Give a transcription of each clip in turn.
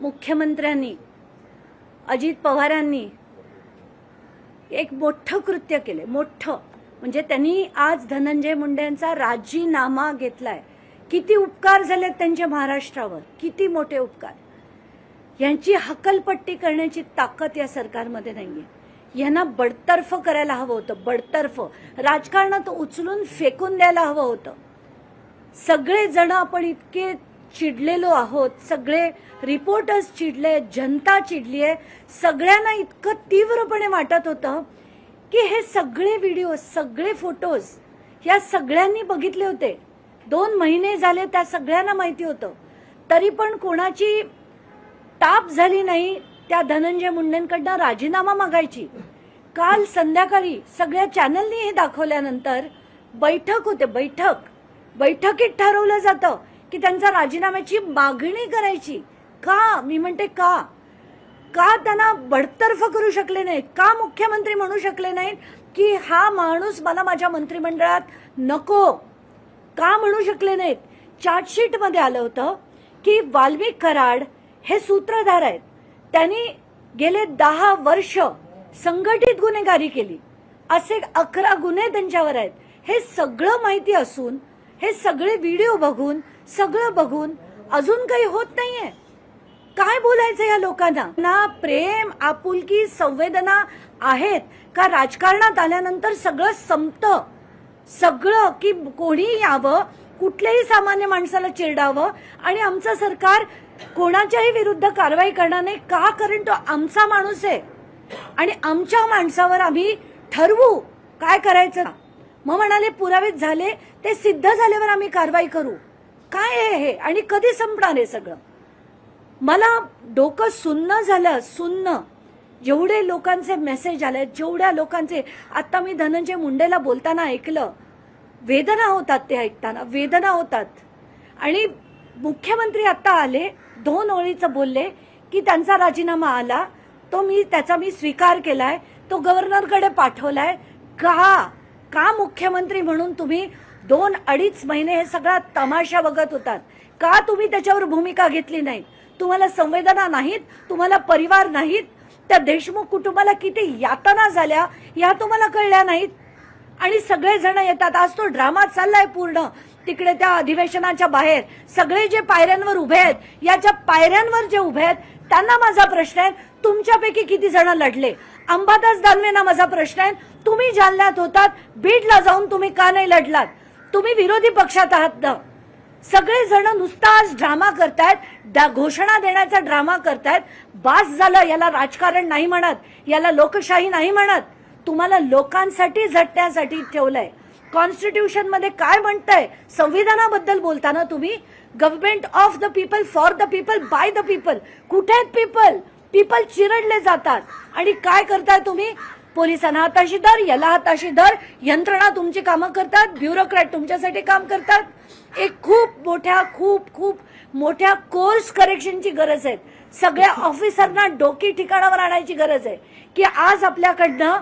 मुख्यमंत्र्यांनी अजित पवारांनी एक मोठं कृत्य केले. मोठं. म्हणजे त्यांनी आज धनंजय मुंडेंचा राजीनामा घेतलाय. किती उपकार झालेत त्यांच्या महाराष्ट्रावर. किती मोठे उपकार. यांची हकलपट्टी करण्याची ताकद या सरकारमध्ये नाहीये. यांना बडतर्फ करायला हवं होतं. बडतर्फ. राजकारणात उचलून फेकून द्यायला हवं होतं. सगळे जण आपण इतके चिडलेलो आहोत. सगळे रिपोर्टर्स चिडले जनता चिडली आहे. सगळ्यांना इतकं तीव्रपणे वाटत होतं की हे सगळे व्हिडिओ सगळे फोटोज या सगळ्यांनी बघितले होते. दोन महिने झाले त्या सगळ्यांना माहिती होतं. तरी पण कोणाची ताप झाली नाही त्या धनंजय मुंडेंकडनं राजीनामा मागायची. काल संध्याकाळी सगळ्या चॅनलनी हे दाखवल्यानंतर बैठक होते बैठक. बैठकीत ठरवलं जातं की त्यांचा राजीनाम्याची मागणी करायची. का? मी म्हणते का? का त्यांना बडतर्फ करू शकले नाहीत? का मुख्यमंत्री म्हणू शकले नाहीत की हा माणूस मला माझ्या मंत्रिमंडळात नको? का म्हणू शकले नाहीत? चार्जशीटमध्ये आलं होतं की वाल्मिक कराड हे सूत्रधार आहेत. त्यांनी गेले दहा वर्ष संघटित गुन्हेगारी केली. असे अकरा गुन्हे त्यांच्यावर आहेत. हे सगळं माहिती असून हे सगळे व्हिडिओ बघून सगळं बघून अजून काही होत नाहीये. काय बोलायचं या लोकांना? ना प्रेम आपुलकी संवेदना आहेत. का राजकारणात आल्यानंतर सगळं संपतं? सगळं की कोणी यावं? कुठल्याही सामान्य माणसाला चिरडावं? आणि आमचं सरकार कोणाच्याही विरुद्ध कारवाई करणार नाही? का? कारण तो आमचा माणूस आहे. आणि आमच्या माणसावर आम्ही ठरवू. काय करायचं? मग म्हणाले पुरावेच झाले ते सिद्ध झाल्यावर आम्ही कारवाई करू. काय आहे हे? आणि कधी संपणार आहे सगळं? मला डोकं सुन्न झालं सुन्न. जेवढे लोकांचे मेसेज आले जेवढ्या लोकांचे आता मी धनंजय मुंडेला बोलताना ऐकलं. वेदना होतात ते ऐकताना वेदना होतात. आणि मुख्यमंत्री आता आले दोन ओळीचं बोलले की त्यांचा राजीनामा आला तो मी त्याचा मी स्वीकार केलाय तो गव्हर्नरकडे पाठवलाय. का? का मुख्यमंत्री म्हणून तुम्ही दोन अडीच महिने हे सगळा तमाशा बघत होतात. का तुम्ही त्याच्यावर भूमिका घेतली नाही? तुम्हाला संवेदना नाहीत? तुम्हाला परिवार नाहीत? त्या देशमुख कुटुंबाला किती यातना झाल्या या तुम्हाला कळल्या नाहीत? आणि सगळेजण येतात. आज तो ड्रामा चाललाय पूर्ण. तिकडे त्या अधिवेशनाच्या बाहेर. सगळे जे पायऱ्यांवर उभे आहेत याच्या पायऱ्यांवर जे उभे आहेत त्यांना माझा प्रश्न आहे तुमच्यापैकी किती जण लढले? अंबादास दानवेंना माझा प्रश्न आहे तुम्ही जालन्यात होतात बीडला जाऊन तुम्ही का नाही लढलात? तुम्ही विरोधी पक्षात आहात ना. सगळेजण नुसताच नुसता आज ड्रामा करतायत घोषणा देण्याचा ड्रामा करतायत. बास झालं याला राजकारण नाही म्हणत याला लोकशाही नाही म्हणत. तुम्हाला लोकांसाठी झटण्यासाठी ठेवलंय. कॉन्स्टिट्यूशनमध्ये काय म्हणतंय? संविधानाबद्दल बोलताना तुम्ही? Government of the people for the people by the people कुठे आहेत पीपल पीपल चिरडले जातात. आणि काय करताय तुम्ही? पोलिसांना हाताशी धर याला हाताशी धर. यंत्रणा तुमची कामं करतात ब्युरोक्रॅट तुमच्यासाठी काम करतात. एक खूप मोठ्या खूप खूप मोठ्या कोर्स करेक्शनची गरज आहे. सगळ्या ऑफिसरना डोकी ठिकाणावर आणायची गरज आहे. की आज आपल्याकडनं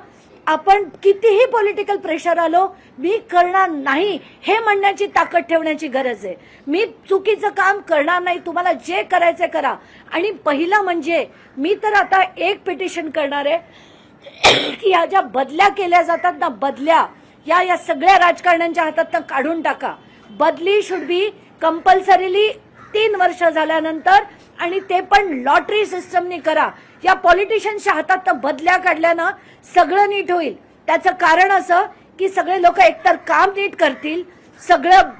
आपण कितीही पॉलिटिकल प्रेशर आलो मी करणार नाही हे म्हणण्याची ताकद ठेवण्याची गरज आहे. मी चुकीचं काम करणार नाही तुम्हाला जे करायचं करा. आणि पहिलं म्हणजे मी तर आता एक पिटिशन करणार आहे. की या ज्या बदल्या केल्या जातात ना बदल्या या या सगळ्या राजकारण्यांच्या हातात काढून टाका. बदली शुड बी कंपल्सरीली तीन वर्ष झाल्यानंतर आणि ते पण लॉटरी सिस्टमनी करा. या पॉलिटिशियन्सच्या हातात बदल्या काढल्यानं सगळं नीट होईल. त्याचं कारण असं की सगळे लोक एकतर काम नीट करतील सगळं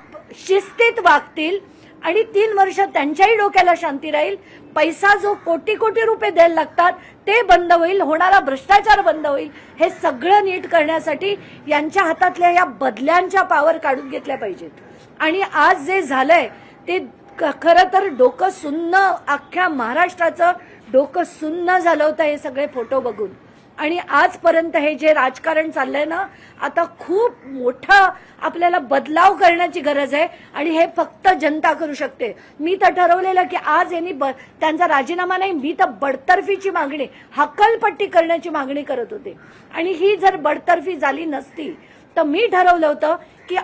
शिस्तीत वागतील आणि तीन वर्ष त्यांच्याही डोक्याला शांती राहील. पैसा जो कोटी कोटी रुपये द्यायला लागतात ते बंद होईल होणारा भ्रष्टाचार बंद होईल हे सगळं नीट करण्यासाठी यांच्या हातातल्या या बदल्यांच्या पावर काढून घेतल्या पाहिजेत. आणि आज जे झालंय ते क- खरं तर डोकं सुन्न अख्ख्या महाराष्ट्राचं डोकं सुन्न झालं होतं हे सगळे फोटो बघून. आणि आजपर्यंत हे जे राजकारण चाललंय ना आता खूप मोठा आपल्याला बदलाव करण्याची गरज आहे आणि हे फक्त जनता करू शकते. मी तर ठरवलेलं की आज यांनी ब- त्यांचा राजीनामा नाही मी तर बडतर्फीची मागणी हक्कलपट्टी करण्याची मागणी करत होते. आणि ही जर बडतर्फी झाली नसती तर मी ठरवलं होतं की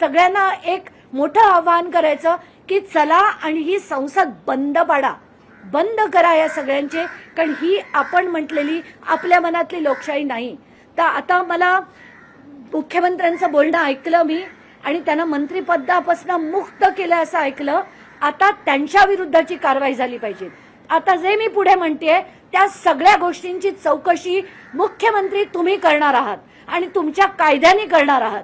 सगळ्यांना एक मोठं आवाहन करायचं की चला आणि ही संसद बंद पाडा. बंद करा या सगळ्यांचे कारण ही आपण म्हटलेली आपल्या मनातली लोकशाही नाही. तर आता मला मुख्यमंत्र्यांचं बोलणं ऐकलं मी आणि त्यांना मंत्रिपदापासून मुक्त केलं असं ऐकलं आता त्यांच्या विरुद्धची कारवाई झाली पाहिजे. आता जे मी पुढे म्हणते त्या सगळ्या गोष्टींची चौकशी मुख्यमंत्री तुम्ही करणार आहात आणि तुमच्या कायद्याने करणार आहात.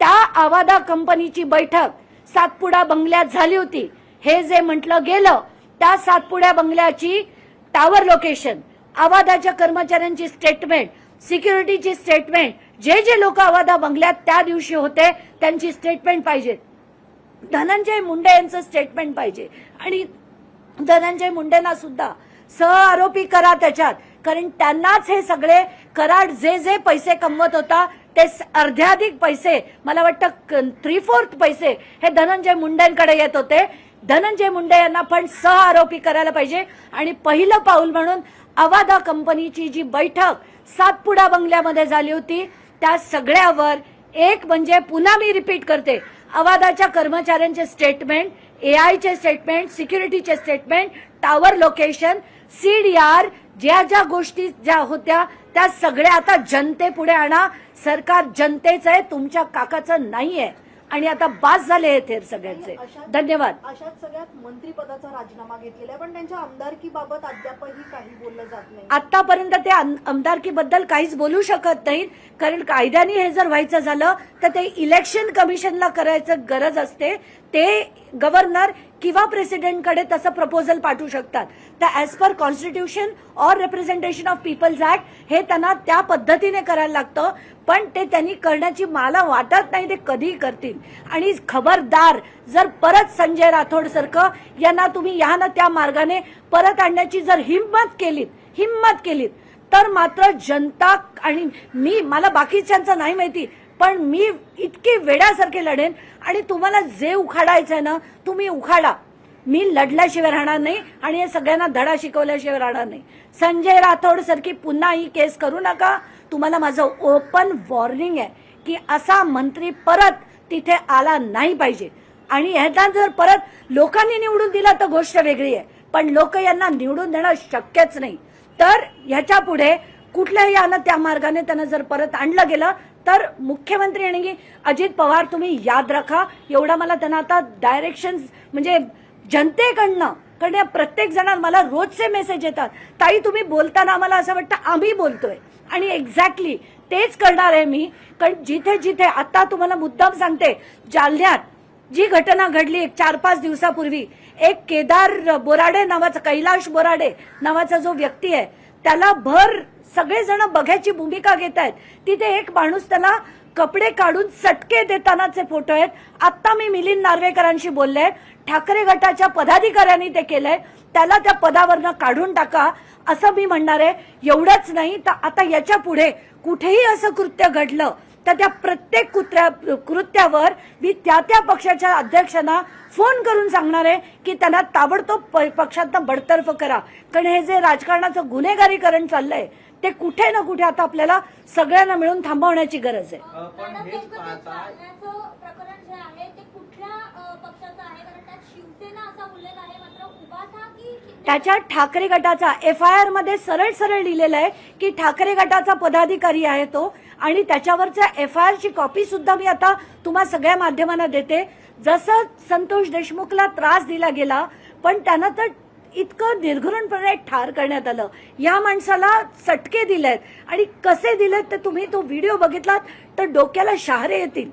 त्या आवादा कंपनीची बैठक सातपुडा बंगल्यात झाली होती. हे जे म्हटलं गेलं त्या सातपुड्या बंगल्याची टावर लोकेशन आवादाच्या कर्मचाऱ्यांची स्टेटमेंट सिक्युरिटीची स्टेटमेंट जे जे लोक आवादा बंगल्यात त्या दिवशी होते त्यांची स्टेटमेंट पाहिजे. धनंजय मुंडे यांचं स्टेटमेंट पाहिजे. आणि धनंजय मुंडेंना सुद्धा सहआरोपी करा त्याच्यात. कारण त्यांनाच हे सगळे कराड जे जे पैसे कमवत होता ते अर्ध्याधिक पैसे मला वाटतं थ्री फोर्थ पैसे हे धनंजय मुंडेंकडे येत होते. धनंजय मुंडे यांना पण सह आरोपी करायला पाहिजे. आणि पहिलं पाऊल म्हणून अवादा कंपनीची जी बैठक सातपुडा बंगल्यामध्ये झाली होती त्या सगळ्यावर एक म्हणजे पुन्हा मी रिपीट करते. अवादाच्या कर्मचाऱ्यांचे स्टेटमेंट एआयचे स्टेटमेंट सिक्युरिटीचे स्टेटमेंट टावर लोकेशन सीडीआर ज्या ज्या गोष्टी ज्या होत्या त्या सगळ्या आता जनतेपुढे आणा. सरकार जनतेचं आहे तुमच्या काकाचं नाहीये. आणि आता बास झाले हे थेर सगळ्यांचे धन्यवाद. अशाच सगळ्यात मंत्रीपदाचा राजीनामा घेतलेला आहे पण त्यांच्या आमदारकीबाबत अद्यापही काही बोललं जात नाही. आतापर्यंत ते आम- आमदारकीबद्दल काहीच बोलू शकत नाहीत कारण कायद्याने हे जर व्हायचं झालं तर ते इलेक्शन कमिशनला करायचं गरज असते. ते गव्हर्नर किंवा प्रेसिडेंटकडे तसं प्रपोजल पाठवू शकतात. तर as per constitution or representation of people's act हे त्यांना त्या पद्धतीने करायला लागतं पण ते त्यांनी करण्याची मला वाटत नाही ते कधी करतील. आणि खबरदार जर परत संजय राठोड सारखं यांना तुम्ही या ना त्या मार्गाने परत आणण्याची जर हिंमत केलीत हिंमत केलीत तर मात्र जनता आणि मी मला बाकीच्यांचं नाही माहिती पण मी इतकी वेड्यासारखे लढेन आणि तुम्हाला जे उखाडायचंय ना तुम्ही उखाडा. मी लढल्याशिवाय राहणार नाही आणि या सगळ्यांना धडा शिकवल्याशिवाय राहणार नाही. संजय राठोड सारखी पुन्हा ही केस करू नका. तुम्हाला माझं ओपन वॉर्निंग आहे की असा मंत्री परत तिथे आला नाही पाहिजे. आणि ह्याचा जर परत लोकांनी निवडून दिला तर गोष्ट वेगळी आहे. पण लोक यांना निवडून देणं शक्यच नाही. तर ह्याच्या पुढे कुठल्याही यानं त्या मार्गाने त्यांना जर परत आणलं गेलं तर मुख्यमंत्री आणि अजित पवार तुम्ही याद राखा. एवढा मला त्यांना आता डायरेक्शन म्हणजे जनतेकडनं कारण या प्रत्येक जणांना मला रोजचे मेसेज येतात. ताई तुम्ही बोलताना आम्हाला असं वाटतं आम्ही बोलतोय. आणि एक्झॅक्टली तेच करणार आहे मी. कारण जिथे जिथे आता तुम्हाला मुद्दाम सांगते जालन्यात जी घटना घडली एक चार पाच दिवसापूर्वी एक केदार बोराडे नावाचा कैलाश बोराडे नावाचा जो व्यक्ती आहे त्याला भर सगळेजण बघायची भूमिका घेत आहेत तिथे एक माणूस त्याला कपडे काढून चटके देतानाचे फोटो आहेत. आत्ता मी मिलिंद नार्वेकरांशी बोलले. ठाकरे गटाच्या पदाधिकाऱ्यांनी ते केलंय. त्याला त्या पदावरनं काढून टाका. असं मी म्हणणार आहे. एवढंच नाही तर आता याच्यापुढे कुठेही असं कृत्य घडलं तर त्या प्रत्येक कुत्र्या कृत्यावर मी त्या त्या पक्षाच्या अध्यक्षांना फोन करून सांगणार आहे की त्यांना ताबडतोब प- पक्षातनं बडतर्फ करा. कारण हे जे राजकारणाचं गुन्हेगारीकरण चाललंय ते कुठे ना कुठे आता आपल्याला सगळ्यांना मिळून थांबवण्याची गरज आहे. अ, पण मॅडम, हेच एकंदरीत पाहता जालन्याचं प्रकरण जे आहे ते कुठल्या अ, पक्षाचं आहे? कारण त्यात शिवसेना असा उल्लेख आहे मात्र उभाठा की त्याच्या ठाकरे गटाचा एफ आय आरमध्ये सरळ सरळ लिहिलेलं आहे की ठाकरे गटाचा पदाधिकारी आहे तो आणि त्याच्यावरच्या एफ आय आरची कॉपी सुद्धा मी आता तुम्हा सगळ्या माध्यमांना देते. जसं संतोष देशमुखला त्रास दिला गेला पण त्यांना तर इतकं निर्घृणपणे ठार करण्यात आलं. या माणसाला चटके दिलेत. आणि कसे दिलेत ते तुम्ही तो व्हिडिओ बघितलात तर डोक्याला शहारे येतील.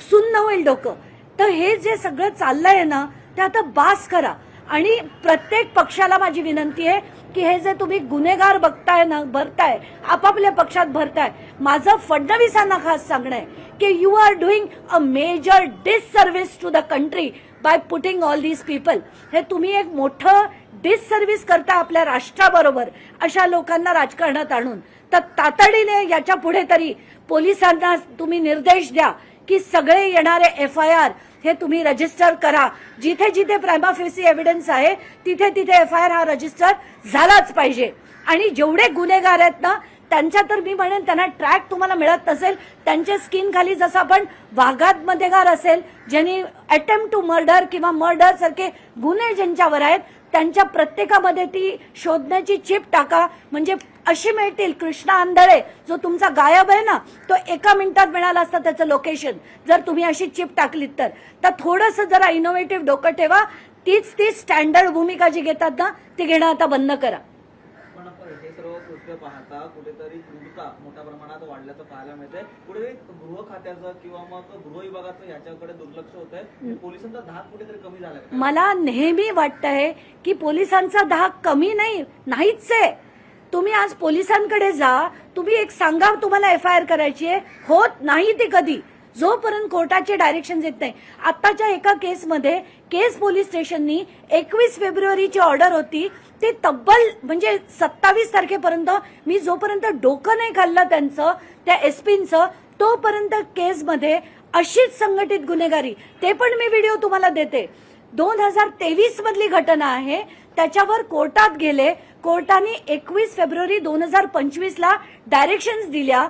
सुन्न होईल डोकं. तर हे जे सगळं चाललंय ना ते आता बास करा. आणि प्रत्येक पक्षाला माझी विनंती आहे की हे जे तुम्ही गुन्हेगार बघताय ना भरताय आपापल्या पक्षात भरताय माझं फडणवीसांना खास सांगणं आहे की you are doing a major disservice to the country by putting all these people हे तुम्ही एक मोठं डिससर्व्हिस करता आपल्या राष्ट्राबरोबर अशा लोकांना राजकारणात आणून. तर तातडीने याच्यापुढे तरी पोलिसांना तुम्ही निर्देश द्या की सगळे येणारे एफ आय आर हे तुम्ही रजिस्टर करा. जिथे जिथे प्रायमाफेसी एव्हिडन्स आहे तिथे तिथे एफ आय आर हा रजिस्टर झालाच पाहिजे. आणि जेवढे गुन्हेगार आहेत ना त्यांच्या तर मी म्हणेन त्यांना ट्रॅक तुम्हाला मिळत नसेल त्यांच्या स्किन खाली जसं आपण वाघात घर असेल ज्यांनी अटेम्प्ट टू मर्डर किंवा मर्डर सारखे गुन्हे ज्यांच्यावर आहेत त्यांच्या प्रत्येकामध्ये ती शोधण्याची चिप टाका. म्हणजे अशी मिळतील. कृष्णा आंधळे जो तुमचा गायब आहे ना तो एका मिनिटात मिळाला असता त्याचं लोकेशन जर तुम्ही अशी चिप टाकलीत तर. तर थोडंसं जरा इनोव्हेटिव्ह डोकं ठेवा. तीच ती स्टँडर्ड भूमिका जी घेतात ना ती घेणं आता बंद करा. कृत्य पाहता कुठेतरी क्रूरता मोठ्या प्रमाणात वाढल्याचं पाहायला मिळतंय. कुठेतरी गृह खात्याचं किंवा मग गृह विभागाचं याच्याकडे दुर्लक्ष होत आहे पोलिसांचा धाक कुठेतरी कमी झाला? मला नेहमी वाटतंय की पोलिसांचा धाक कमी नाही नाहीच आहे. तुम्ही आज पोलिसांकडे जा तुम्ही एक सांगा तुम्हाला एफ आय आर करायची आहे. होत नाही ती कधी. जोपर्यंत कोर्टाचे डायरेक्शन येत नाही आताच्या एका केसमध्ये केस पोलीस स्टेशननी एकवीस फेब्रुवारीची ऑर्डर होती ती तब्बल म्हणजे सत्तावीस तारखेपर्यंत मी जोपर्यंत डोकं नाही खाल्लं त्यांचं त्या एसपींचं तोपर्यंत केसमध्ये अशीच संघटित गुन्हेगारी. ते पण मी व्हिडिओ तुम्हाला देते. दोन हजार तेवीस मधली घटना आहे त्याच्यावर कोर्टात गेले कोर्टाने एकवीस फेब्रुवारी दोन हजार पंचवीसला डायरेक्शन्स दिल्या.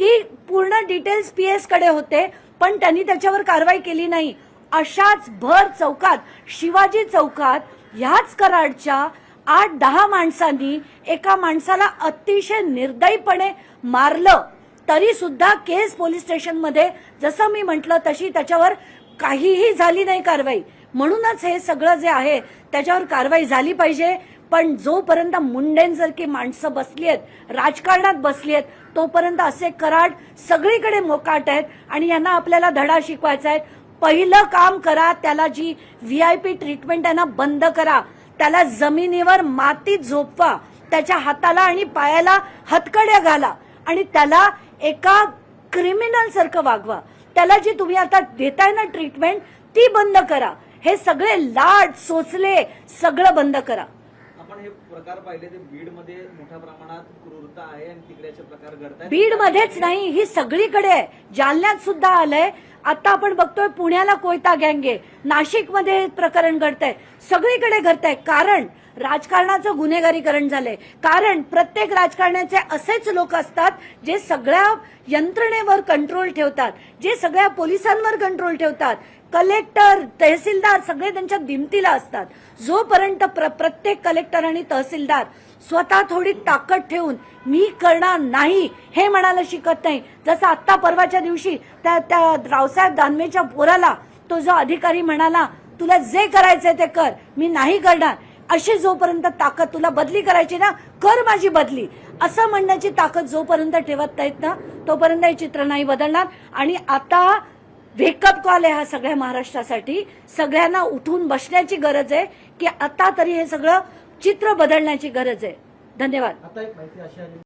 ती पूर्ण डिटेल्स पीएसकडे होते पण त्यांनी त्याच्यावर कारवाई केली नाही. अशाच भर चौकात शिवाजी चौकात ह्याच कराडच्या आठ दहा माणसांनी एका माणसाला अतिशय निर्दयीपणे मारलं. तरी सुद्धा केस पोलीस स्टेशनमध्ये जसं मी म्हटलं तशी त्याच्यावर काहीही झाली नाही कारवाई. म्हणूनच हे सगळं जे आहे त्याच्यावर कारवाई झाली पाहिजे. पण जोपर्यंत मुंडेंसारखी माणसं बसली आहेत राजकारणात बसली आहेत तोपर्यंत असे कराड सगळीकडे मोकाट आहेत आणि यांना आपल्याला धडा शिकवायचा आहे. पहिलं काम करा त्याला जी व्ही आय पी ट्रीटमेंट त्यांना बंद करा. त्याला जमिनीवर मातीत झोपवा. त्याच्या हाताला आणि पायाला हतकड्या घाला. आणि त्याला एका क्रिमिनल सारखं वागवा. त्याला जी तुम्ही आता देताय ना ट्रीटमेंट ती बंद करा. हे सगळे लाड सोचले सगळं बंद करा. आपण हे प्रकार पाहिले ते बीडमध्ये मोठ्या प्रमाणात क्रूरता आहे आणि तिकडे असे प्रकार घडतात बीड मध्येच नाही ही सगळीकडे आहे. जालन्यात सुद्धा आलंय. आता आपण बघतोय पुण्याला कोयता गँगे नाशिकमध्ये हे प्रकरण घडतंय. सगळीकडे घडतंय. कारण राजकारणाचं गुन्हेगारीकरण झालंय. कारण प्रत्येक राजकारण्याचे असेच लोक असतात जे सगळ्या यंत्रणेवर कंट्रोल ठेवतात जे सगळ्या पोलिसांवर कंट्रोल ठेवतात. कलेक्टर तहसीलदार सगळे त्यांच्या दिमतीला असतात. जोपर्यंत प्र- प्रत्येक कलेक्टर आणि तहसीलदार स्वतः थोडी ताकद ठेवून मी करणार नाही हे म्हणायला शिकत नाही जसं आत्ता परवाच्या दिवशी त्या त्या रावसाहेब दानवेच्या पोराला तो जो अधिकारी म्हणाला तुला जे करायचंय ते कर मी नाही करणार. अशी जोपर्यंत ताकद तुला बदली करायची ना कर माझी बदली. असं म्हणण्याची ताकद जोपर्यंत ठेवत नाहीत ना तोपर्यंत हे चित्र नाही बदलणार. आणि आता वेकअप कॉल आहे हा सगळ्या महाराष्ट्रासाठी. सगळ्यांना उठून बसण्याची गरज आहे की आता तरी हे सगळं चित्र बदलण्याची गरज आहे. धन्यवाद.